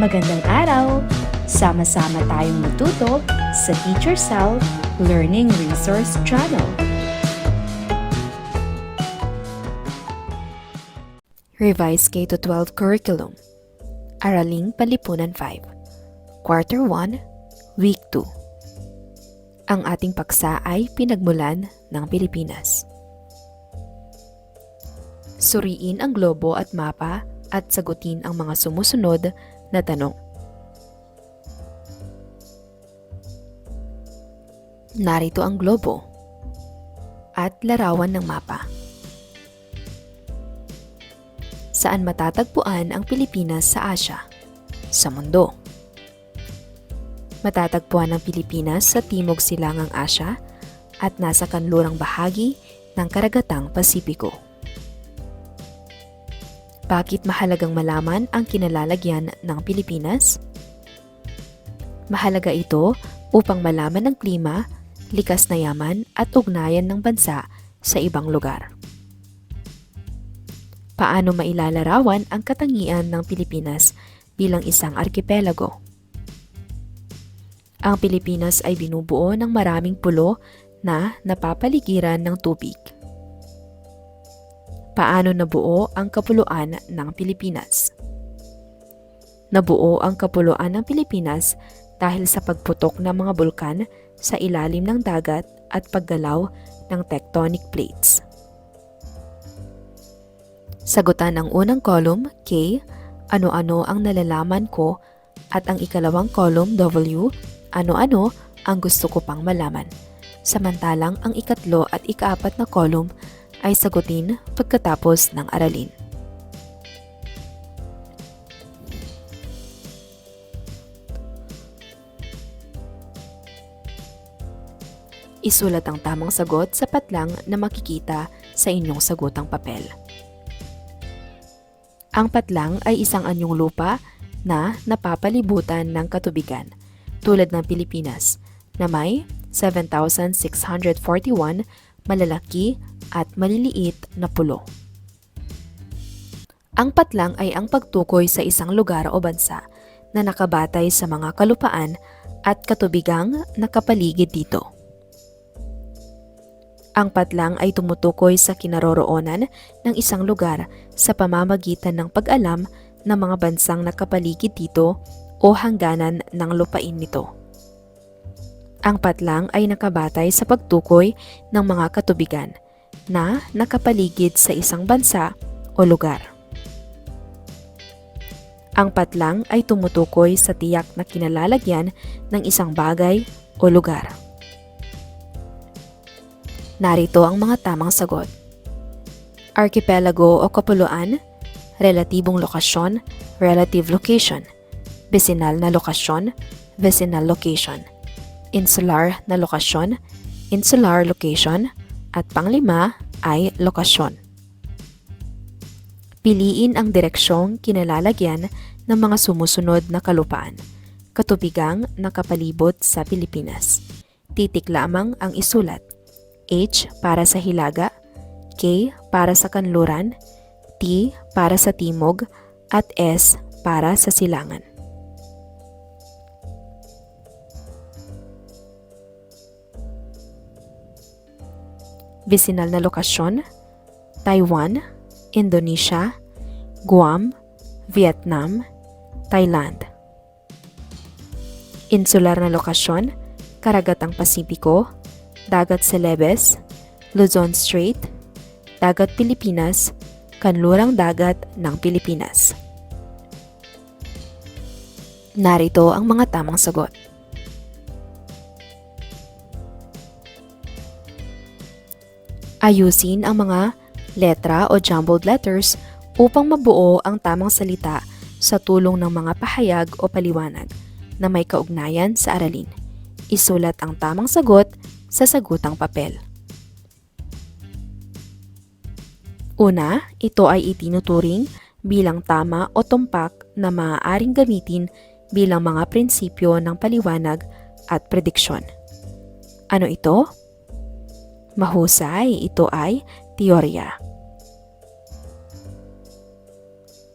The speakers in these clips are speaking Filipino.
Magandang araw! Sama-sama tayong matuto sa Teacher Sal Learning Resource Channel. Revised K-12 Curriculum Araling Panlipunan 5 Quarter 1, Week 2 Ang ating paksa ay pinagmulan ng Pilipinas. Suriin ang globo at mapa at sagutin ang mga sumusunod na tanong. Narito ang globo at larawan ng mapa. Saan matatagpuan ang Pilipinas sa Asya? Sa mundo. Matatagpuan ang Pilipinas sa Timog Silangang Asya at nasa kanlurang bahagi ng Karagatang Pasipiko. Bakit mahalagang malaman ang kinalalagyan ng Pilipinas? Mahalaga ito upang malaman ang klima, likas na yaman at ugnayan ng bansa sa ibang lugar. Paano mailalarawan ang katangian ng Pilipinas bilang isang arkipelago? Ang Pilipinas ay binubuo ng maraming pulo na napapaligiran ng tubig. Paano nabuo ang kapuluan ng Pilipinas? Nabuo ang kapuluan ng Pilipinas dahil sa pagputok ng mga bulkan sa ilalim ng dagat at paggalaw ng tectonic plates. Sagutan ang unang column, K, ano-ano ang nalalaman ko at ang ikalawang column, W, ano-ano ang gusto ko pang malaman. Samantalang ang ikatlo at ikaapat na column ay sagutin pagkatapos ng aralin. Isulat ang tamang sagot sa patlang na makikita sa inyong sagutang papel. Ang patlang ay isang anyong lupa na napapalibutan ng katubigan tulad ng Pilipinas na may 7,641 malalaki at maliliit na pulo. Ang patlang ay ang pagtukoy sa isang lugar o bansa na nakabatay sa mga kalupaan at katubigang nakapaligid dito. Ang patlang ay tumutukoy sa kinaroroonan ng isang lugar sa pamamagitan ng pag-alam ng mga bansang nakapaligid dito o hangganan ng lupain nito. Ang patlang ay nakabatay sa pagtukoy ng mga katubigan na nakapaligid sa isang bansa o lugar. Ang patlang ay tumutukoy sa tiyak na kinalalagyan ng isang bagay o lugar. Narito ang mga tamang sagot. Archipelago o kapuluan, relatibong lokasyon, relative location. Vecinal na lokasyon, vecinal location. Insular na lokasyon, insular location. At panglima ay lokasyon. Piliin ang direksyong kinalalagyan ng mga sumusunod na kalupaan. Katubigang nakapalibot sa Pilipinas. Titik lamang ang isulat. H para sa Hilaga, K para sa Kanluran, T para sa Timog, at S para sa Silangan. Vecinal na lokasyon, Taiwan, Indonesia, Guam, Vietnam, Thailand. Insular na lokasyon, Karagatang Pasipiko, Dagat Celebes, Luzon Strait, Dagat Pilipinas, Kanlurang Dagat ng Pilipinas. Narito ang mga tamang sagot. Ayusin ang mga letra o jumbled letters upang mabuo ang tamang salita sa tulong ng mga pahayag o paliwanag na may kaugnayan sa aralin. Isulat ang tamang sagot sa sagutang papel. Una, ito ay itinuturing bilang tama o tumpak na maaaring gamitin bilang mga prinsipyo ng paliwanag at prediksyon. Ano ito? Mahusay, ito ay teorya.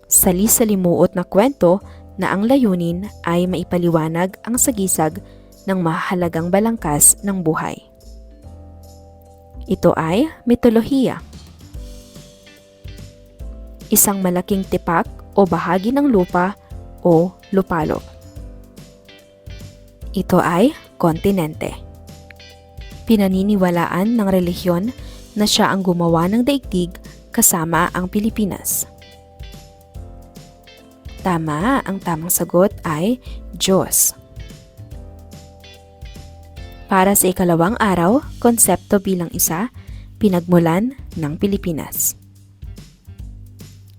Sali-salimuot na kwento na ang layunin ay maipaliwanag ang sagisag ng mahalagang balangkas ng buhay. Ito ay mitolohiya. Isang malaking tipak o bahagi ng lupa o lupalop. Ito ay kontinente. Pinaniniwalaan ng relihiyon na siya ang gumawa ng daigdig kasama ang Pilipinas. Tama, ang tamang sagot ay Diyos. Para sa ikalawang araw, konsepto bilang isa, pinagmulan ng Pilipinas.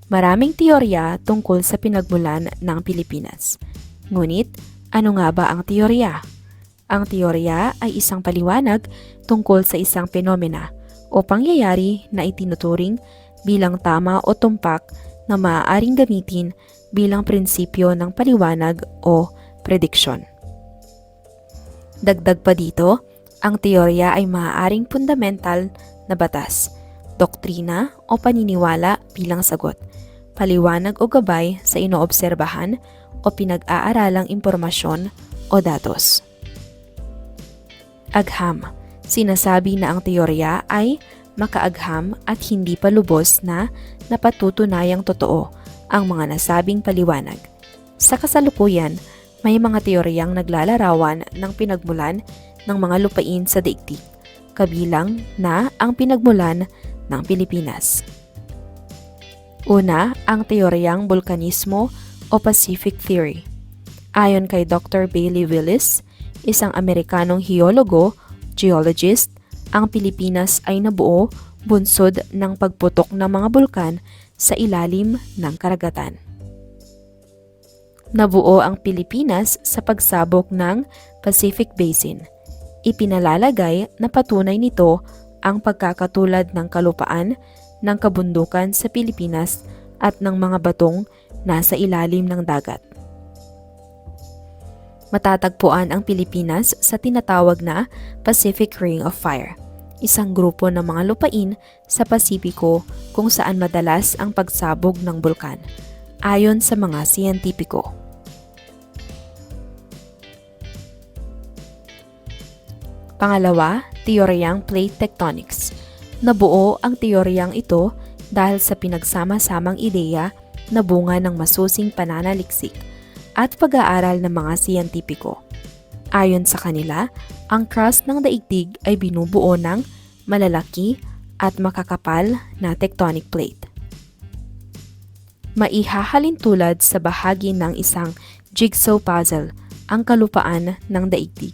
Maraming teorya tungkol sa pinagmulan ng Pilipinas. Ngunit, ano nga ba ang teorya? Ang teorya ay isang paliwanag tungkol sa isang penomena o pangyayari na itinuturing bilang tama o tumpak na maaaring gamitin bilang prinsipyo ng paliwanag o prediksyon. Dagdag pa dito, ang teorya ay maaaring fundamental na batas, doktrina o paniniwala bilang sagot, paliwanag o gabay sa inoobserbahan o pinag-aaralang impormasyon o datos. Agham, sinasabi na ang teorya ay makaagham at hindi pa lubos na napatutunayang totoo ang mga nasabing paliwanag. Sa kasalukuyan, may mga teoryang naglalarawan ng pinagmulan ng mga lupain sa daigdig, kabilang na ang pinagmulan ng Pilipinas. Una, ang teoryang bulkanismo o Pacific Theory. Ayon kay Dr. Bailey Willis, isang Amerikanong geologo, geologist, ang Pilipinas ay nabuo bunsod ng pagputok ng mga bulkan sa ilalim ng karagatan. Nabuo ang Pilipinas sa pagsabog ng Pacific Basin. Ipinalalagay na patunay nito ang pagkakatulad ng kalupaan ng kabundukan sa Pilipinas at ng mga batong nasa ilalim ng dagat. Matatagpuan ang Pilipinas sa tinatawag na Pacific Ring of Fire, isang grupo ng mga lupain sa Pasipiko kung saan madalas ang pagsabog ng bulkan, ayon sa mga siyentipiko. Pangalawa, teoryang plate tectonics. Nabuo ang teoryang ito dahil sa pinagsama-samang ideya na bunga ng masusing pananaliksik at pag-aaral ng mga siyentipiko. Ayon sa kanila, ang crust ng daigdig ay binubuo ng malalaki at makakapal na tectonic plate. Maihahalin tulad sa bahagi ng isang jigsaw puzzle ang kalupaan ng daigdig.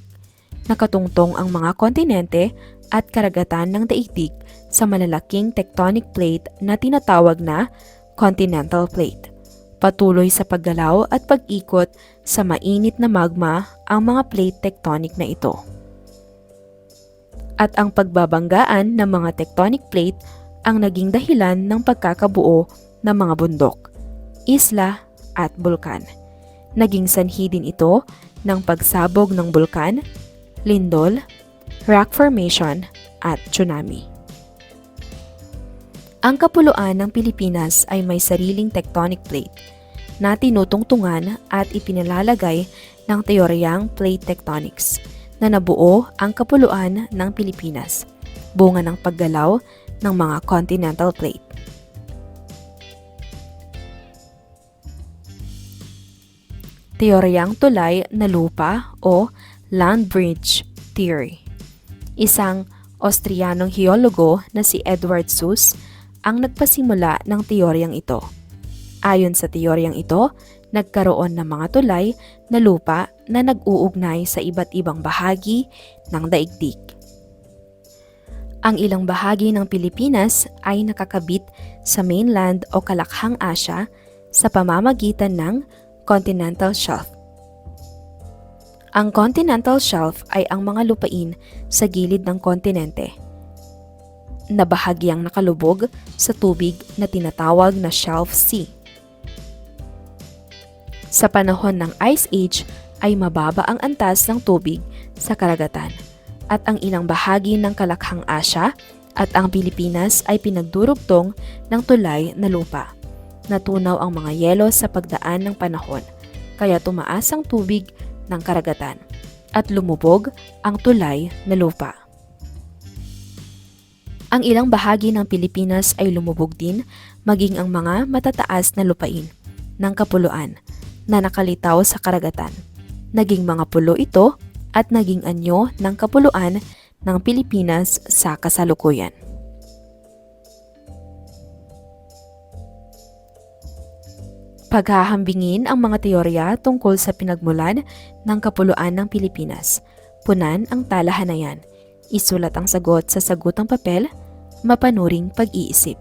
Nakatungtong ang mga kontinente at karagatan ng daigdig sa malalaking tectonic plate na tinatawag na continental plate. Patuloy sa paggalaw at pag-ikot sa mainit na magma ang mga plate tectonic na ito. At ang pagbabanggaan ng mga tectonic plate ang naging dahilan ng pagkakabuo ng mga bundok, isla at bulkan. Naging sanhi din ito ng pagsabog ng bulkan, lindol, rock formation at tsunami. Ang kapuluan ng Pilipinas ay may sariling tectonic plate na tinutungtungan at ipinalalagay ng teoryang plate tectonics na nabuo ang kapuluan ng Pilipinas, bunga ng paggalaw ng mga continental plate. Teoryang tulay na lupa o land bridge theory. Isang Austrianong geologo na si Edward Suess ang nagpasimula ng teoryang ito. Ayon sa teoryang ito, nagkaroon ng mga tulay na lupa na nag-uugnay sa iba't ibang bahagi ng daigdig. Ang ilang bahagi ng Pilipinas ay nakakabit sa mainland o Kalakhang Asya sa pamamagitan ng continental shelf. Ang continental shelf ay ang mga lupain sa gilid ng kontinente na bahagyang nakalubog sa tubig na tinatawag na Shelf Sea. Sa panahon ng Ice Age ay mababa ang antas ng tubig sa karagatan at ang ilang bahagi ng Kalakhang Asya at ang Pilipinas ay pinagdurugtong ng tulay na lupa. Natunaw ang mga yelo sa pagdaan ng panahon, kaya tumaas ang tubig ng karagatan at lumubog ang tulay na lupa. Ang ilang bahagi ng Pilipinas ay lumubog din maging ang mga matataas na lupain ng kapuluan na nakalitaw sa karagatan. Naging mga pulo ito at naging anyo ng kapuluan ng Pilipinas sa kasalukuyan. Paghahambingin ang mga teorya tungkol sa pinagmulan ng kapuluan ng Pilipinas. Punan ang talahanayan. Isulat ang sagot sa sagutang papel, mapanuring pag-iisip.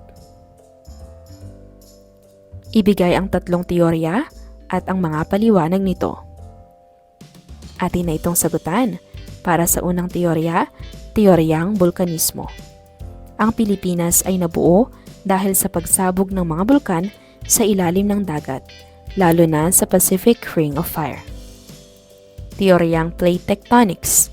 Ibigay ang tatlong teorya at ang mga paliwanag nito. Atin na itong sagutan. Para sa unang teorya, teoryang bulkanismo. Ang Pilipinas ay nabuo dahil sa pagsabog ng mga bulkan sa ilalim ng dagat, lalo na sa Pacific Ring of Fire. Teoryang plate tectonics.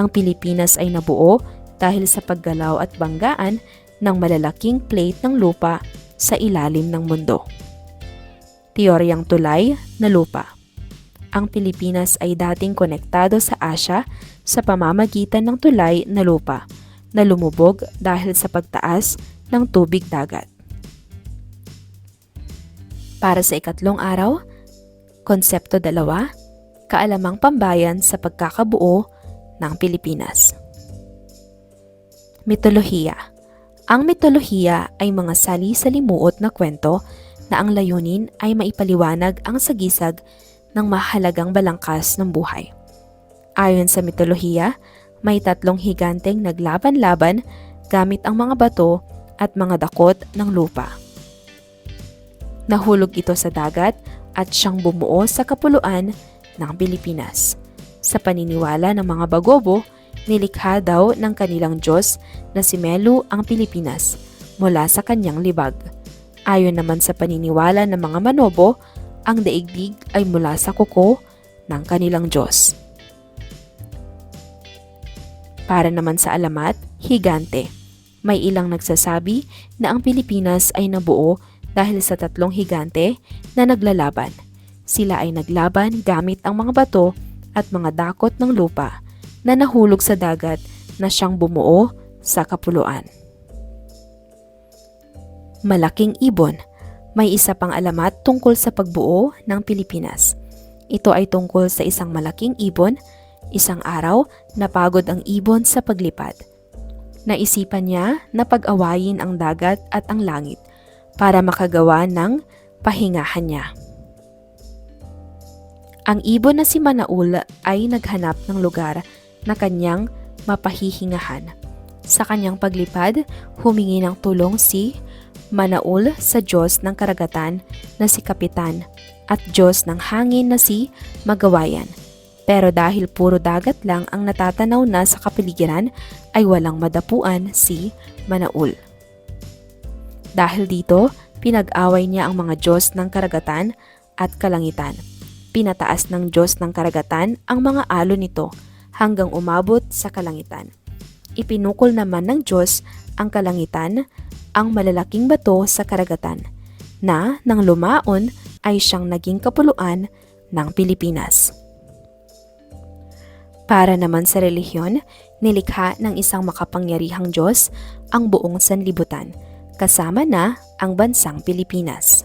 Ang Pilipinas ay nabuo dahil sa paggalaw at banggaan ng malalaking plate ng lupa sa ilalim ng mundo. Teoryang tulay na lupa. Ang Pilipinas ay dating konektado sa Asya sa pamamagitan ng tulay na lupa na lumubog dahil sa pagtaas ng tubig dagat. Para sa ikatlong araw, konsepto dalawa, kaalamang pambayan sa pagkakabuo ng Pilipinas. Mitolohiya Ang mitolohiya ay mga sali-salimuot na kwento na ang layunin ay maipaliwanag ang sagisag ng mahalagang balangkas ng buhay. Ayon sa mitolohiya, may tatlong higanteng naglaban-laban gamit ang mga bato at mga dakot ng lupa. Nahulog ito sa dagat at siyang bumuo sa kapuluan ng Pilipinas. Sa paniniwala ng mga Bagobo, nilikha daw ng kanilang Diyos na si Melu ang Pilipinas mula sa kanyang libag. Ayon naman sa paniniwala ng mga Manobo, ang daigdig ay mula sa kuko ng kanilang Diyos. Para naman sa alamat, higante. May ilang nagsasabi na ang Pilipinas ay nabuo dahil sa tatlong higante na naglalaban. Sila ay naglaban gamit ang mga bato at mga dakot ng lupa na nahulog sa dagat na siyang bumuo sa kapuluan. Malaking ibon. May isa pang alamat tungkol sa pagbuo ng Pilipinas. Ito ay tungkol sa isang malaking ibon Isang araw, napagod ang ibon sa paglipad. Naisipan niya na pag-awayin ang dagat at ang langit para makagawa ng pahingahan niya. Ang ibon na si Manaul ay naghanap ng lugar na kanyang mapahihingahan. Sa kanyang paglipad, humingi ng tulong si Manaul sa Diyos ng karagatan na si Kapitan at Diyos ng hangin na si Magawayan pero dahil puro dagat lang ang natatanaw na sa kapaligiran ay walang madapuan si Manaul. Dahil dito, pinag-away niya ang mga Diyos ng karagatan at kalangitan. Pinataas ng Diyos ng karagatan ang mga alon nito hanggang umabot sa kalangitan. Ipinukol naman ng Diyos ang kalangitan ang malalaking bato sa karagatan na nang lumaon ay siyang naging kapuluan ng Pilipinas. Para naman sa relihiyon, nilikha ng isang makapangyarihang Diyos ang buong sanlibutan, kasama na ang bansang Pilipinas.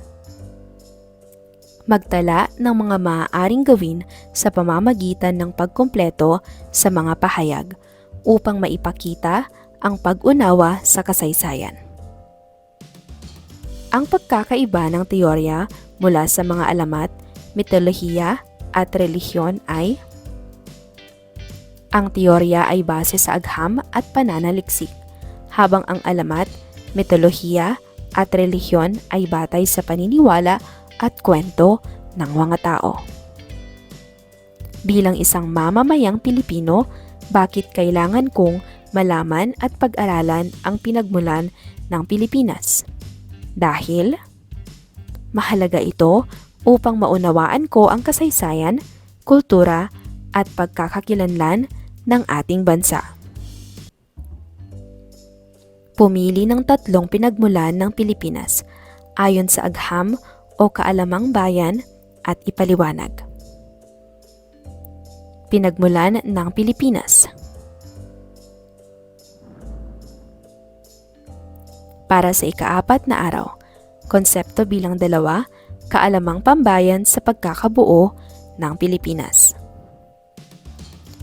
Magtala ng mga maaaring gawin sa pamamagitan ng pagkumpleto sa mga pahayag upang maipakita ang pag-unawa sa kasaysayan. Ang pagkakaiba ng teorya mula sa mga alamat, mitolohiya at relihiyon ay ang teorya ay base sa agham at pananaliksik, habang ang alamat, mitolohiya at relihiyon ay batay sa paniniwala at kwento ng mga tao. Bilang isang mamamayang Pilipino, bakit kailangan kong malaman at pag-aralan ang pinagmulan ng Pilipinas? Dahil mahalaga ito upang maunawaan ko ang kasaysayan, kultura at pagkakakilanlan ng ating bansa. Pumili ng tatlong pinagmulan ng Pilipinas ayon sa agham o kaalamang bayan at ipaliwanag. Pinagmulan ng Pilipinas. Para sa ikaapat na araw, konsepto bilang dalawa, kaalamang pambayan sa pagkakabuo ng Pilipinas.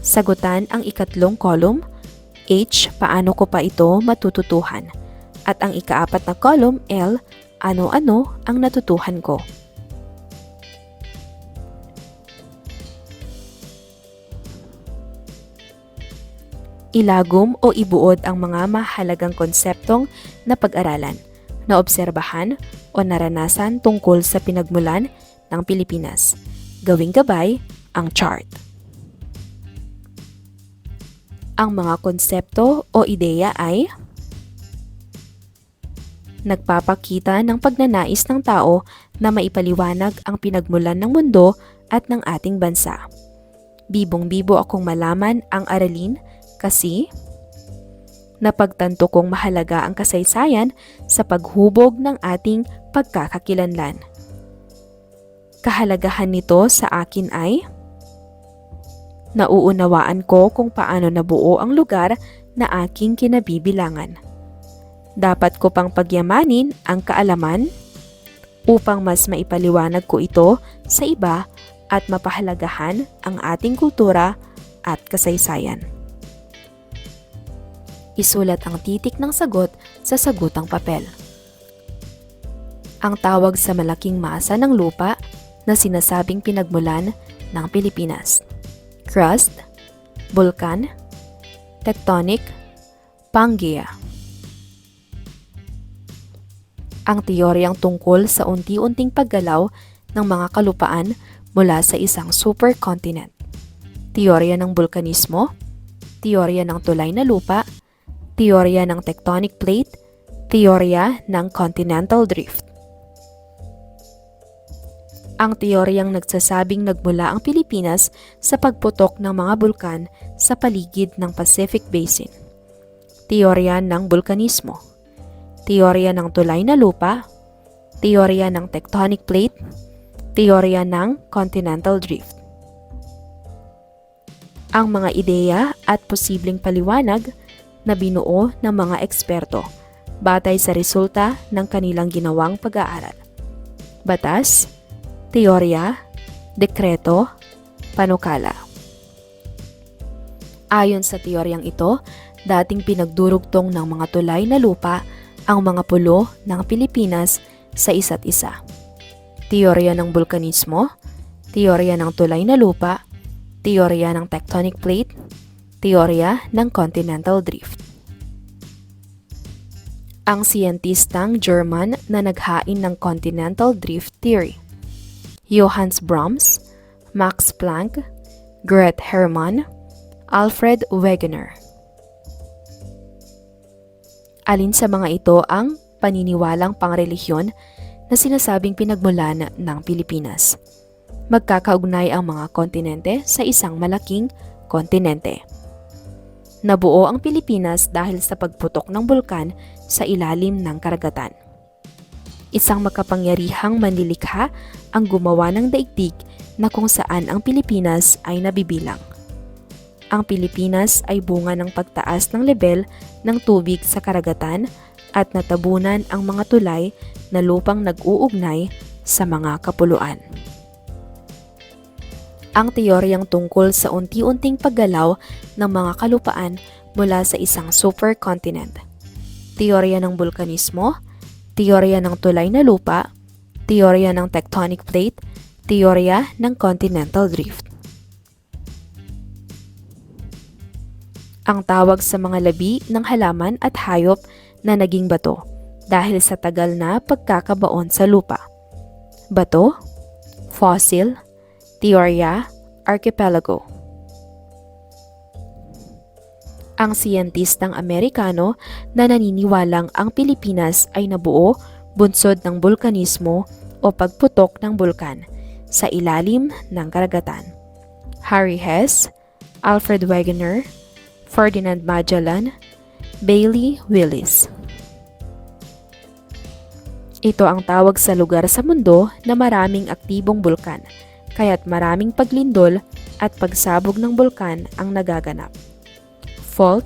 Sagutan ang ikatlong column, H, paano ko pa ito matututuhan? At ang ikaapat na column, L, ano-ano ang natutuhan ko? Ilagom o ibuod ang mga mahalagang konseptong na pag-aralan, naobserbahan o naranasan tungkol sa pinagmulan ng Pilipinas. Gawing gabay ang chart. Ang mga konsepto o ideya ay nagpapakita ng pagnanais ng tao na maipaliwanag ang pinagmulan ng mundo at ng ating bansa. Bibong-bibo akong malaman ang aralin kasi napagtanto kong mahalaga ang kasaysayan sa paghubog ng ating pagkakakilanlan. Kahalagahan nito sa akin ay nauunawaan ko kung paano nabuo ang lugar na aking kinabibilangan. Dapat ko pang pagyamanin ang kaalaman upang mas maipaliwanag ko ito sa iba at mapahalagahan ang ating kultura at kasaysayan. Isulat ang titik ng sagot sa sagutang papel. Ang tawag sa malaking masa ng lupa na sinasabing pinagmulan ng Pilipinas. Crust, Vulkan, Tectonic, Pangea. Ang teoryang tungkol sa unti-unting paggalaw ng mga kalupaan mula sa isang supercontinent. Teorya ng vulkanismo, teorya ng tulay na lupa, teorya ng tectonic plate, teorya ng continental drift. Ang teoryang nagsasabing nagmula ang Pilipinas sa pagputok ng mga bulkan sa paligid ng Pacific Basin. Teorya ng vulkanismo. Teorya ng tulay na lupa. Teorya ng tectonic plate. Teorya ng continental drift. Ang mga ideya at posibleng paliwanag na binuo ng mga eksperto batay sa resulta ng kanilang ginawang pag-aaral. Batas, teorya, dekreto, panukala. Ayon sa teoryang ito, dating pinagdurugtong ng mga tulay na lupa ang mga pulo ng Pilipinas sa isa't isa. Teorya ng vulkanismo, teorya ng tulay na lupa, teorya ng tectonic plate, teorya ng continental drift. Ang siyentistang German na naghain ng continental drift theory. Johannes Brahms, Max Planck, Gret Hermann, Alfred Wegener. Alin sa mga ito ang paniniwalang pangrelihiyon na sinasabing pinagmulan ng Pilipinas? Magkakaugnay ang mga kontinente sa isang malaking kontinente. Nabuo ang Pilipinas dahil sa pagputok ng bulkan sa ilalim ng karagatan. Isang makapangyarihang manlilikha ang gumawa ng daigdig na kung saan ang Pilipinas ay nabibilang. Ang Pilipinas ay bunga ng pagtaas ng lebel ng tubig sa karagatan at natabunan ang mga tulay na lupang nag-uugnay sa mga kapuluan. Ang teoryang tungkol sa unti-unting paggalaw ng mga kalupaan mula sa isang supercontinent. Teorya ng vulkanismo, teorya ng tulay na lupa, teorya ng tectonic plate, teorya ng continental drift. Ang tawag sa mga labi ng halaman at hayop na naging bato dahil sa tagal na pagkakabaon sa lupa. Bato, fossil, teorya, archipelago. Ang siyentistang Amerikano na naniniwalang ang Pilipinas ay nabuo bunsod ng bulkanismo o pagputok ng bulkan sa ilalim ng karagatan. Harry Hess, Alfred Wegener, Ferdinand Magellan, Bailey Willis. Ito ang tawag sa lugar sa mundo na maraming aktibong bulkan, kaya't maraming paglindol at pagsabog ng bulkan ang nagaganap. Fault,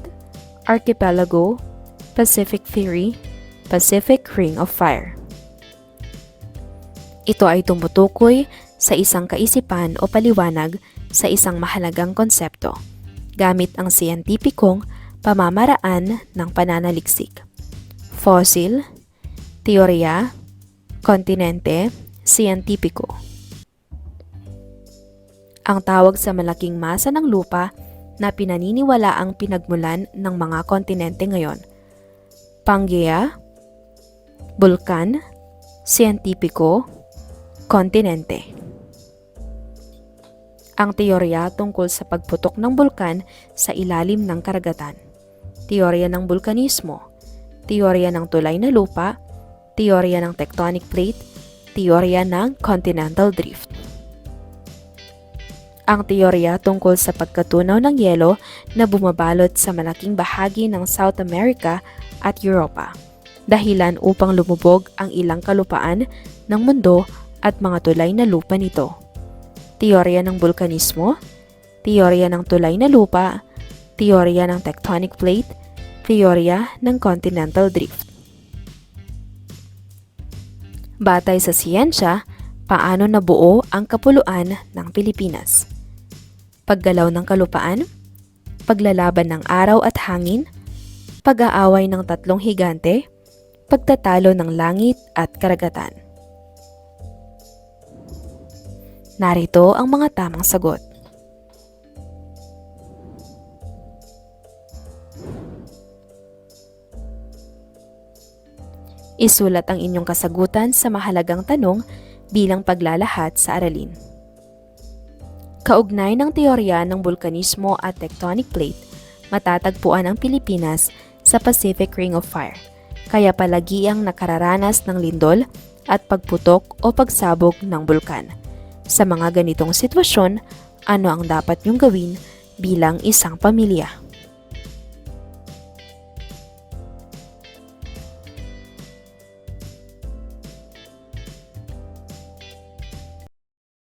Archipelago, Pacific Theory, Pacific Ring of Fire. Ito ay tumutukoy sa isang kaisipan o paliwanag sa isang mahalagang konsepto gamit ang siyentipikong pamamaraan ng pananaliksik. Fossil, teorya, kontinente, siyentipiko. Ang tawag sa malaking masa ng lupa na pinaniniwala ang pinagmulan ng mga kontinente ngayon. Pangea, bulkan, siyentipiko, kontinente. Ang teorya tungkol sa pagputok ng bulkan sa ilalim ng karagatan. Teorya ng bulkanismo. Teorya ng tulay na lupa. Teorya ng tectonic plate. Teorya ng continental drift. Ang teorya tungkol sa pagkatunaw ng yelo na bumabalot sa malaking bahagi ng South America at Europa. Dahilan upang lumubog ang ilang kalupaan ng mundo at mga tulay na lupa nito. Teorya ng bulkanismo, teorya ng tulay na lupa, teorya ng tectonic plate, teorya ng continental drift. Batay sa siyensya, paano nabuo ang kapuluan ng Pilipinas? Paggalaw ng kalupaan, paglalaban ng araw at hangin, pag-aaway ng tatlong higante, pagtatalo ng langit at karagatan. Narito ang mga tamang sagot. Isulat ang inyong kasagutan sa mahalagang tanong bilang paglalahat sa aralin. Kaugnay ng teorya ng bulkanismo at tectonic plate, matatagpuan ang Pilipinas sa Pacific Ring of Fire, kaya palagi ang nakararanas ng lindol at pagputok o pagsabog ng bulkan. Sa mga ganitong sitwasyon, ano ang dapat niyong gawin bilang isang pamilya?